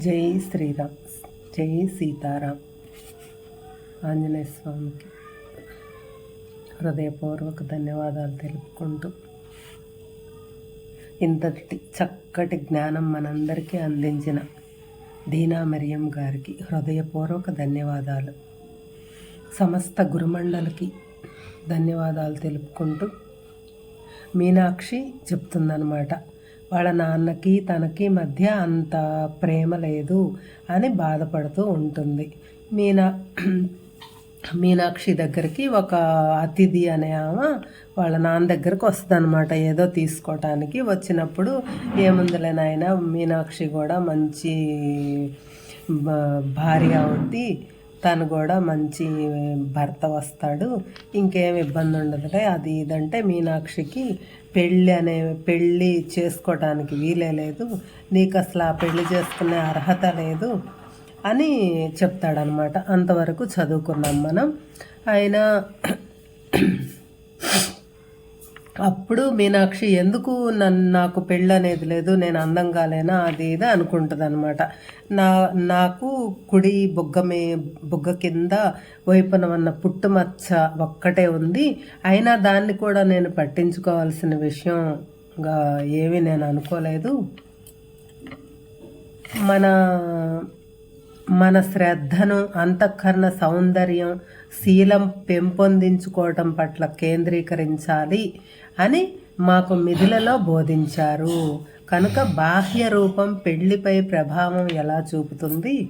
జై శ్రీరామ్. జై సీతారాం. ఆంజనేయ స్వామికి హృదయపూర్వక ధన్యవాదాలు తెలుపుకుంటూ ఇంతటి చక్కటి జ్ఞానం మనందరికీ అందించిన దీనా మరియం గారికి హృదయపూర్వక ధన్యవాదాలు. సమస్త గురుమండలికి ధన్యవాదాలు తెలుపుకుంటూ మీనాక్షి చెప్తుందనమాట వాళ్ళ నాన్నకి తనకి మధ్య అంత ప్రేమ లేదు అని బాధపడుతూ ఉంటుంది. మీనా మీనాక్షి దగ్గరికి ఒక అతిథి అనే ఆమె వాళ్ళ నాన్న దగ్గరకు వస్తుందన్నమాట. ఏదో తీసుకోవటానికి వచ్చినప్పుడు ఏముందిలే నాయన మీనాక్షి కూడా మంచి భార్య అవుద్ది తను కూడా మంచి భర్త వస్తాడు. ఇంకేం ఇబ్బంది ఉండదులే అది ఇదంటే మీనాక్షికి పెళ్ళి అనే పెళ్ళి చేసుకోవటానికి వీలే లేదు. నీకు అసలు ఆ పెళ్ళి చేసుకునే అర్హత లేదు అని చెప్తాడనమాట అంతవరకు చదువుకున్నాం మనం. ఆయన అప్పుడు మీనాక్షి ఎందుకు నన్ను నాకు పెళ్ళి అనేది లేదు నేను అందంగా లేనా? అది ఇది అనుకుంటుంది అనమాట నా నాకు కుడి బుగ్గ మీ బుగ్గ కింద వైపున ఉన్న పుట్టుమచ్చ ఒక్కటే ఉంది. అయినా దాన్ని కూడా నేను పట్టించుకోవాల్సిన విషయంగా ఏమీ నేను అనుకోలేదు. మన మన శ్రద్ధను అంతఃకరణ సౌందర్యం శీలం పెంపొందించుకోవటం పట్ల కేంద్రీకరించాలి అని మాకు మిథులలో బోధించారు. కనుక బాహ్య రూపం పెళ్ళిపై ప్రభావం ఎలా చూపుతుంది?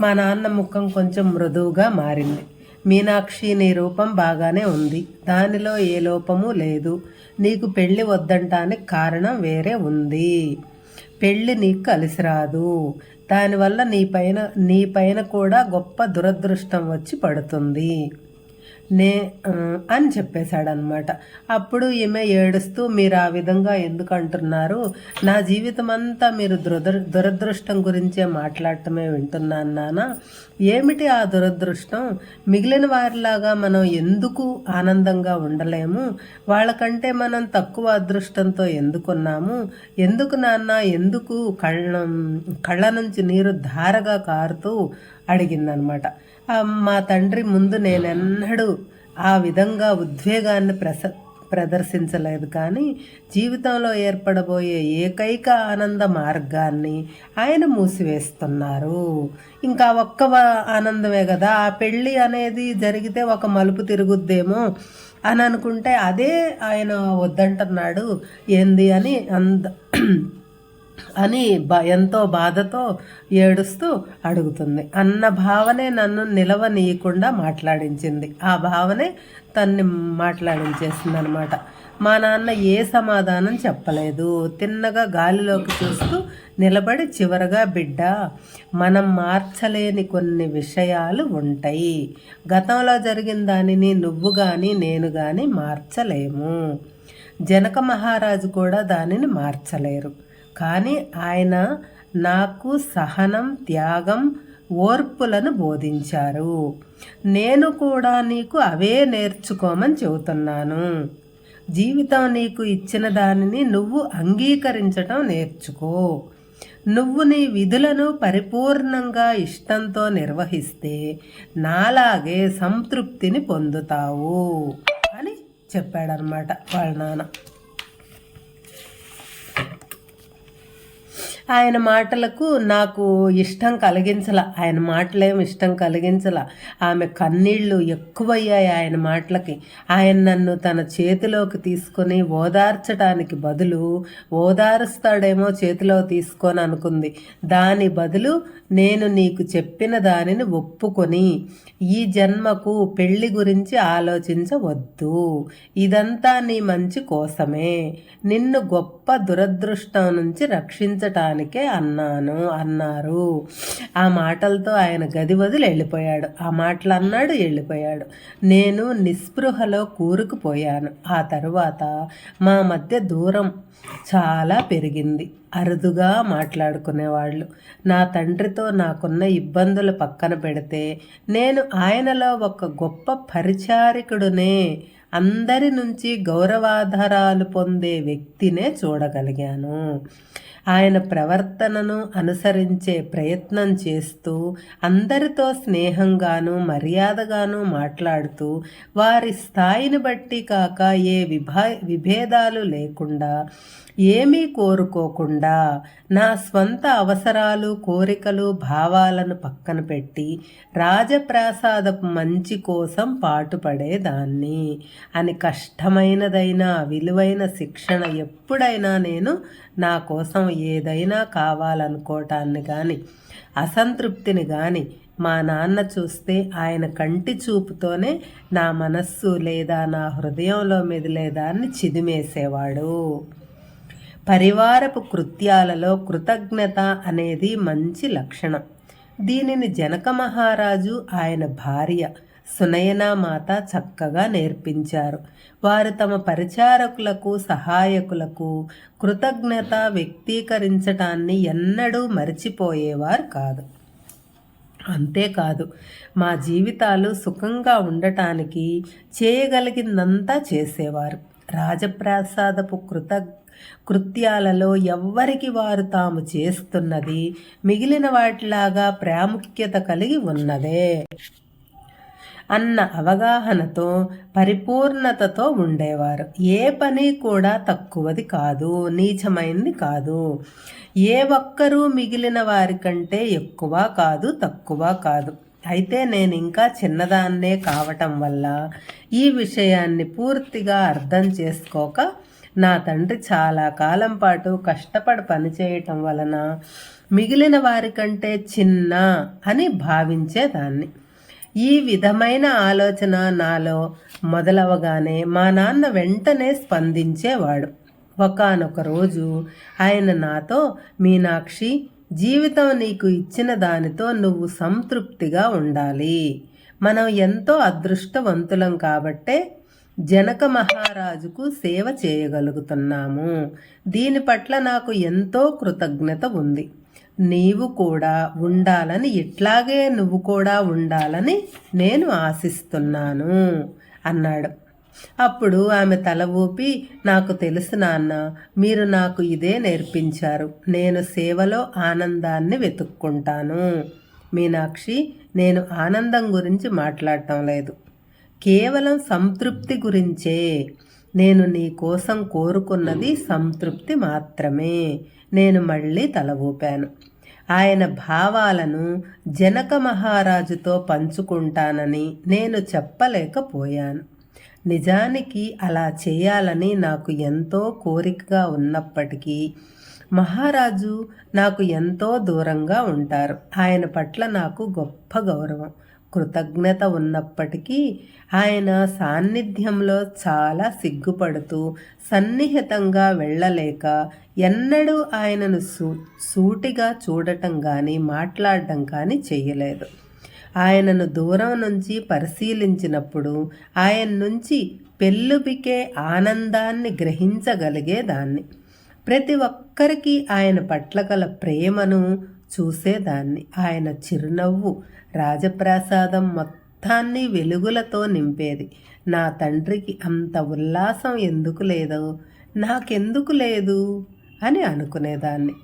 మా నాన్న ముఖం కొంచెం మృదువుగా మారింది. మీనాక్షి నీ రూపం బాగానే ఉంది. దానిలో ఏ లోపము లేదు. నీకు పెళ్ళి వద్దంటానికి కారణం వేరే ఉంది. పెళ్ళి నీకు కలిసి రాదు దానివల్ల నీ పైన నీ పైన కూడా గొప్ప దురదృష్టం వచ్చి పడుతుంది. నే అని చెప్పేశాడనమాట అప్పుడు ఈమె ఏడుస్తూ మీరు ఆ విధంగా ఎందుకు అంటున్నారు నా జీవితం అంతా మీరు దురదృ దురదృష్టం గురించే మాట్లాడటమే వింటున్నాను నాన్న ఏమిటి ఆ దురదృష్టం? మిగిలిన వారిలాగా మనం ఎందుకు ఆనందంగా ఉండలేము? వాళ్ళకంటే మనం తక్కువ అదృష్టంతో ఎందుకున్నాము? ఎందుకు నాన్న? ఎందుకు కళ్ళ కళ్ళ నుంచి నీరు ధారగా కారుతూ అడిగిందనమాట. మా తండ్రి ముందు నేనెన్నడూ ఆ విధంగా ఉద్వేగాన్ని ప్రస ప్రదర్శించలేదు కానీ జీవితంలో ఏర్పడబోయే ఏకైక ఆనంద మార్గాన్ని ఆయన మూసివేస్తున్నారు. ఇంకా ఒక్క ఆనందమే కదా ఆ పెళ్ళి అనేది జరిగితే ఒక మలుపు తిరుగుద్దేమో అని అనుకుంటే అదే ఆయన వద్దంటున్నాడు. ఏంది అని అంద అని బ ఎంతో బాధతో ఏడుస్తూ అడుగుతుంది. అన్న భావనే నన్ను నిలవనీయకుండా మాట్లాడించింది. ఆ భావనే తన్ని మాట్లాడించేసింది అనమాట మా నాన్న ఏ సమాధానం చెప్పలేదు. తిన్నగా గాలిలోకి చూస్తూ నిలబడి చివరగా బిడ్డ మనం మార్చలేని కొన్ని విషయాలు ఉంటాయి. గతంలో జరిగిన దానిని నువ్వు కానీ నేను కానీ మార్చలేము. జనక మహారాజు కూడా దానిని మార్చలేరు. కానీ ఆయన నాకు సహనం త్యాగం ఓర్పులను బోధించారు. నేను కూడా నీకు అవే నేర్చుకోమని చెబుతున్నాను. జీవితం నీకు ఇచ్చిన దానిని నువ్వు అంగీకరించటం నేర్చుకో. నువ్వు నీ విధులను పరిపూర్ణంగా ఇష్టంతో నిర్వహిస్తే నాలాగే సంతృప్తిని పొందుతావు అని చెప్పాడనమాట వాళ్ళ నాన్న. ఆయన మాటలకు నాకు ఇష్టం కలిగించల. ఆయన మాటలేం ఇష్టం కలిగించల. ఆమె కన్నీళ్ళు ఎక్కువయ్యాయి ఆయన మాటలకి. ఆయన నన్ను తన చేతిలోకి తీసుకొని ఓదార్చడానికి బదులు ఓదారుస్తాడేమో చేతిలో తీసుకొని అనుకుంది. దాని బదులు నేను నీకు చెప్పిన దానిని ఒప్పుకొని ఈ జన్మకు పెళ్ళి గురించి ఆలోచించవద్దు. ఇదంతా నీ మంచి కోసమే. నిన్ను గొప్ప దురదృష్టం నుంచి రక్షించటానికి అన్నాను అన్నారు. ఆ మాటలతో ఆయన గది వదిలి వెళ్ళిపోయాడు. ఆ మాటలు అన్నాడు వెళ్ళిపోయాడు. నేను నిస్పృహలో కూరుకుపోయాను. ఆ తరువాత మా మధ్య దూరం చాలా పెరిగింది. అరుదుగా మాట్లాడుకునేవాళ్ళు. నా తండ్రితో నాకున్న ఇబ్బందులు పక్కన పెడితే నేను ఆయనలో ఒక గొప్ప పరిచారికుడునే అందరి నుంచి గౌరవాధారాలు పొందే వ్యక్తినే చూడగలిగాను. ఆయన ప్రవర్తనను అనుసరించే ప్రయత్నం చేస్తూ అందరితో స్నేహంగాను మర్యాదగాను మాట్లాడుతూ వారి స్థాయిని బట్టి కాక ఏ విభా విభేదాలు లేకుండా ఏమీ కోరుకోకుండా నా స్వంత అవసరాలు కోరికలు భావాలను పక్కన పెట్టి రాజప్రాసాదపు మంచి కోసం పాటుపడేదాన్ని. అని కష్టమైనదైనా విలువైన శిక్షణ ఎప్పుడైనా నేను నా కోసం ఏదైనా కావాలనుకోవటాన్ని కానీ అసంతృప్తిని కానీ మా నాన్న చూస్తే ఆయన కంటి చూపుతోనే నా మనస్సు లేదా నా హృదయంలో మెదిలేదాన్ని చిదిమేసేవాడు. పరివారపు కృత్యాలలో కృతజ్ఞత అనేది మంచి లక్షణం. దీనిని జనక మహారాజు ఆయన భార్య సునయనామాత చక్కగా నేర్పించారు. వారు తమ పరిచారకులకు సహాయకులకు కృతజ్ఞత వ్యక్తీకరించటాన్ని ఎన్నడూ మరిచిపోయేవారు కాదు. అంతేకాదు మా జీవితాలు సుఖంగా ఉండటానికి చేయగలిగిందంతా చేసేవారు. రాజప్రాసాదపు కృత కృత్యాలలో ఎవ్వరికి వారు తాము చేస్తున్నది మిగిలిన వాటిలాగా ప్రాముఖ్యత కలిగి ఉన్నదే అన్న అవగాహనతో పరిపూర్ణతతో ఉండేవారు. ఏ పని కూడా తక్కువది కాదు నీచమైంది కాదు. ఏ ఒక్కరూ మిగిలిన వారి కంటే ఎక్కువ కాదు తక్కువ కాదు. అయితే నేను ఇంకా చిన్నదాన్నే కావటం వల్ల ఈ విషయాన్ని పూర్తిగా అర్థం చేసుకోక నా తండ్రి చాలా కాలం పాటు కష్టపడి పనిచేయటం వలన మిగిలిన వారికంటే చిన్న అని భావించేదాన్ని. ఈ విధమైన ఆలోచన నాలో మొదలవగానే మా నాన్న వెంటనే స్పందించేవాడు. ఒకనొక రోజు ఆయన నాతో మీనాక్షి జీవితం నీకు ఇచ్చిన దానితో నువ్వు సంతృప్తిగా ఉండాలి. మనం ఎంతో అదృష్టవంతులం కాబట్టే జనక మహారాజుకు సేవ చేయగలుగుతున్నాము. దీని పట్ల నాకు ఎంతో కృతజ్ఞత ఉంది. నీవు కూడా ఉండాలని ఇట్లాగే నువ్వు కూడా ఉండాలని నేను ఆశిస్తున్నాను అన్నాడు. అప్పుడు ఆమె తల ఊపి నాకు తెలుసు నాన్న మీరు నాకు ఇదే నేర్పించారు. నేను సేవలో ఆనందాన్ని వెతుక్కుంటాను. మీనాక్షి నేను ఆనందం గురించి మాట్లాడటం లేదు. కేవలం సంతృప్తి గురించే. నేను నీ కోసం కోరుకున్నది సంతృప్తి మాత్రమే. నేను మళ్ళీ తల ఊపాను. ఆయన భావాలను జనక మహారాజుతో పంచుకుంటానని నేను చెప్పలేకపోయాను. నిజానికి అలా చేయాలని నాకు ఎంతో కోరికగా ఉన్నప్పటికీ మహారాజు నాకు ఎంతో దూరంగా ఉంటారు. ఆయన పట్ల నాకు గొప్ప గౌరవం. కృతజ్ఞత ఉన్నప్పటికీ ఆయన సాన్నిధ్యంలో చాలా సిగ్గుపడుతూ సన్నిహితంగా వెళ్ళలేక ఎన్నడూ ఆయనను సూ సూటిగా చూడటం కానీ మాట్లాడటం కానీ చేయలేదు. ఆయనను దూరం నుంచి పరిశీలించినప్పుడు ఆయన నుంచి పెళ్ళుబికే ఆనందాన్ని గ్రహించగలిగేదాన్ని. ప్రతి ఒక్కరికి ఆయన పట్ల గల ప్రేమను చూసేదాన్ని. ఆయన చిరునవ్వు రాజప్రాసాదం మొత్తాన్ని వెలుగులతో నింపేది. నా తండ్రికి అంత ఉల్లాసం ఎందుకు లేదో? నాకెందుకు లేదు? అని అనుకునేదాన్ని.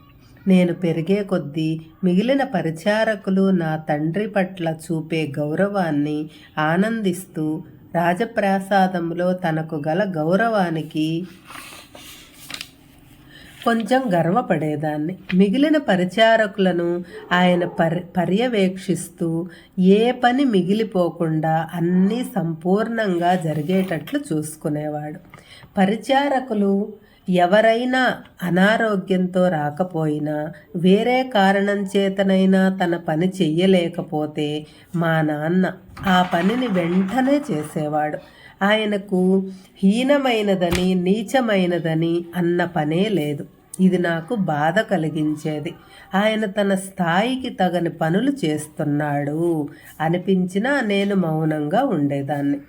నేను పెరిగే కొద్దీ మిగిలిన పరిచారకులు నా తండ్రి పట్ల చూపే గౌరవాన్ని ఆనందిస్తూ రాజప్రాసాదంలో తనకు గల గౌరవానికి కొంచెం గర్వపడేదాన్ని. మిగిలిన పరిచారకులను ఆయన పర్ పర్యవేక్షిస్తూ ఏ పని మిగిలిపోకుండా అన్నీ సంపూర్ణంగా జరిగేటట్లు చూసుకునేవాడు. పరిచారకులు ఎవరైనా అనారోగ్యంతో రాకపోయినా వేరే కారణం చేతనైనా తన పని చెయ్యలేకపోతే మా నాన్న ఆ పనిని వెంటనే చేసేవాడు. ఆయనకు హీనమైనదని నీచమైనదని అన్న పనే లేదు. ఇది నాకు బాధ కలిగించేది. ఆయన తన స్థాయికి తగని పనులు చేస్తున్నాడు. అనిపించినా నేను మౌనంగా ఉండేదాన్ని.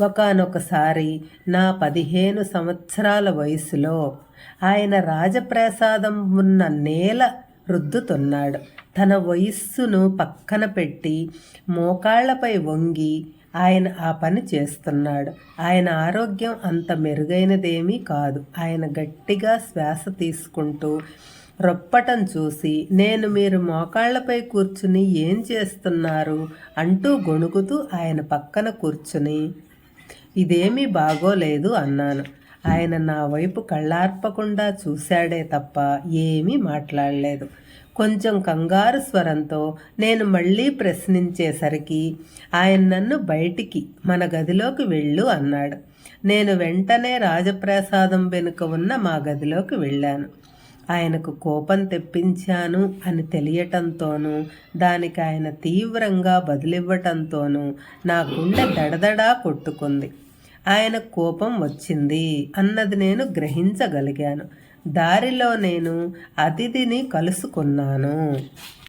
ఒకనొకసారి నా పదిహేను సంవత్సరాల వయసులో ఆయన రాజప్రాసాదం ఉన్న నేల రుద్దుతున్నాడు. తన వయస్సును పక్కన పెట్టి మోకాళ్ళపై వంగి ఆయన ఆ పని చేస్తున్నాడు. ఆయన ఆరోగ్యం అంత మెరుగైనదేమీ కాదు. ఆయన గట్టిగా శ్వాస తీసుకుంటూ రొప్పటం చూసి నేను మీరు మోకాళ్ళపై కూర్చుని ఏం చేస్తున్నారు? అంటూ గొణుకుతూ ఆయన పక్కన కూర్చుని ఇదేమీ బాగోలేదు అన్నాను. ఆయన నా వైపు కళ్ళార్పకుండా చూశాడే తప్ప ఏమీ మాట్లాడలేదు. కొంచెం కంగారు స్వరంతో నేను మళ్ళీ ప్రశ్నించేసరికి ఆయన నన్ను బయటికి మన గదిలోకి వెళ్ళు అన్నాడు. నేను వెంటనే రాజప్రసాదం వెనుక ఉన్న మా గదిలోకి వెళ్ళాను. ఆయనకు కోపం తెప్పించాను అని తెలియటంతోనూ దానికి ఆయన తీవ్రంగా బదిలివ్వటంతోనూ నా గుండె దడదడా కొట్టుకుంది. ఆయన కోపం వచ్చింది అన్నది నేను గ్రహించగలిగాను. దారిలో నేను అతిథిని కలుసుకున్నాను.